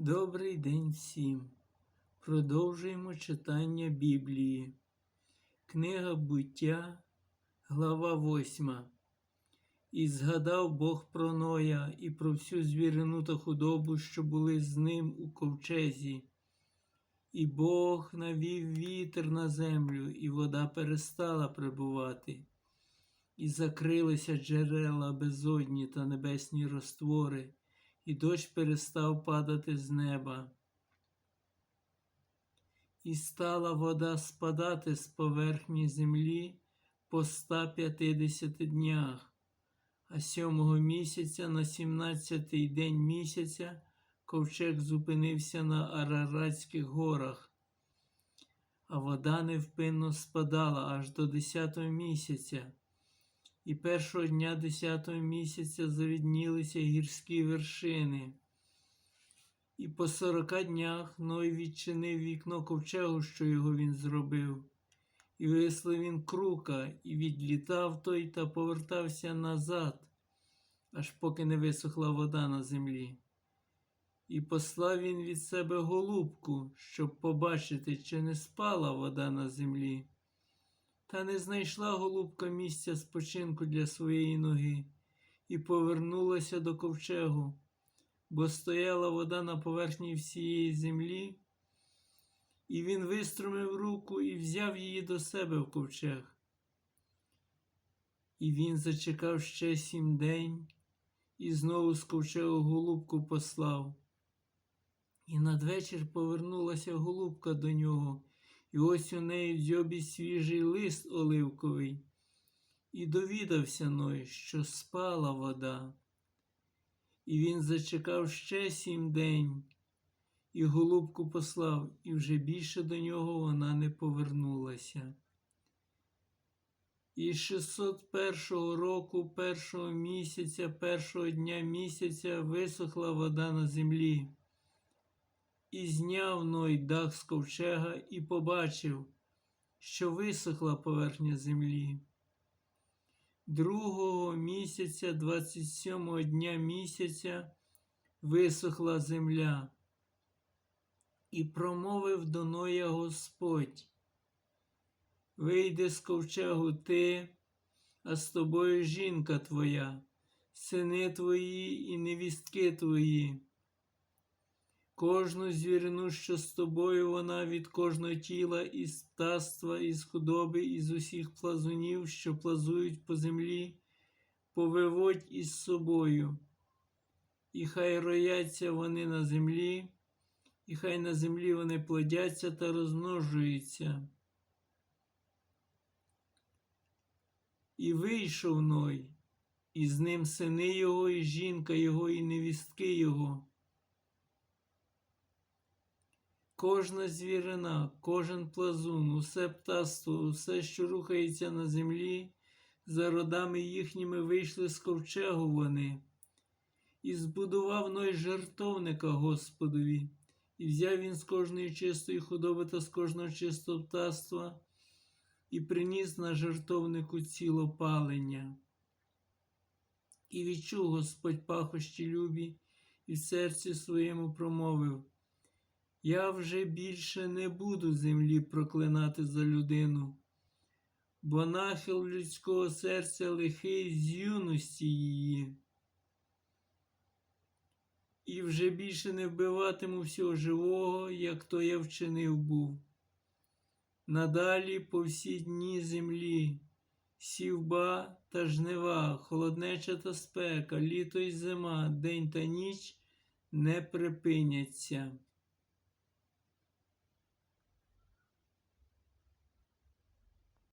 Добрий день всім. Продовжуємо читання Біблії. Книга буття, глава 8. І згадав Бог про Ноя і про всю звірину та худобу, що були з ним у ковчезі. І Бог навів вітер на землю, і вода перестала прибувати, і закрилися джерела безодні та небесні роствори, і дощ перестав падати з неба. І стала вода спадати з поверхні землі по 150 днях, а сьомого місяця на сімнадцятий день місяця ковчег зупинився на Араратських горах, а вода невпинно спадала аж до десятого місяця. І першого дня десятого місяця завіднілися гірські вершини. І по сорока днях Ной відчинив вікно ковчегу, що його він зробив, і вислав він крука, і відлітав той та повертався назад, аж поки не висохла вода на землі. І послав він від себе голубку, щоб побачити, чи не спала вода на землі. Та не знайшла голубка місця спочинку для своєї ноги і повернулася до ковчегу, бо стояла вода на поверхні всієї землі, і він виструмив руку і взяв її до себе в ковчег. І він зачекав ще сім день і знову з ковчегу голубку послав. І надвечір повернулася голубка до нього. І ось у неї в дзьобі свіжий лист оливковий, і довідався Ной, що спала вода. І він зачекав ще сім день, і голубку послав, і вже більше до нього вона не повернулася. І 601 року, першого місяця, першого дня місяця висохла вода на землі. І зняв Ной дах з ковчега і побачив, що висохла поверхня землі. Другого місяця, 27-го дня місяця, висохла земля, і промовив до Ноя Господь. Вийди з ковчегу ти, а з тобою жінка твоя, сини твої і невістки твої. Кожну звірину, що з тобою вона від кожного тіла, із птаства, із худоби, із усіх плазунів, що плазують по землі, повиводь із собою. І хай рояться вони на землі, і хай на землі вони плодяться та розмножуються. І вийшов Ной, і з ним сини його, і жінка його, і невістки його. Кожна звірина, кожен плазун, усе птаство, усе, що рухається на землі, за родами їхніми вийшли з ковчегу вони, і збудував Ной жертовника Господові, і взяв він з кожної чистої худоби та з кожного чистого птаства, і приніс на жертовнику цілопалення. І відчув Господь пахощі любі, і в серці своєму промовив. Я вже більше не буду землі проклинати за людину, бо нахил людського серця лихий з юності її. І вже більше не вбиватиму всього живого, як то я вчинив був. Надалі по всі дні землі, сівба та жнива, холоднеча та спека, літо й зима, день та ніч не припиняться.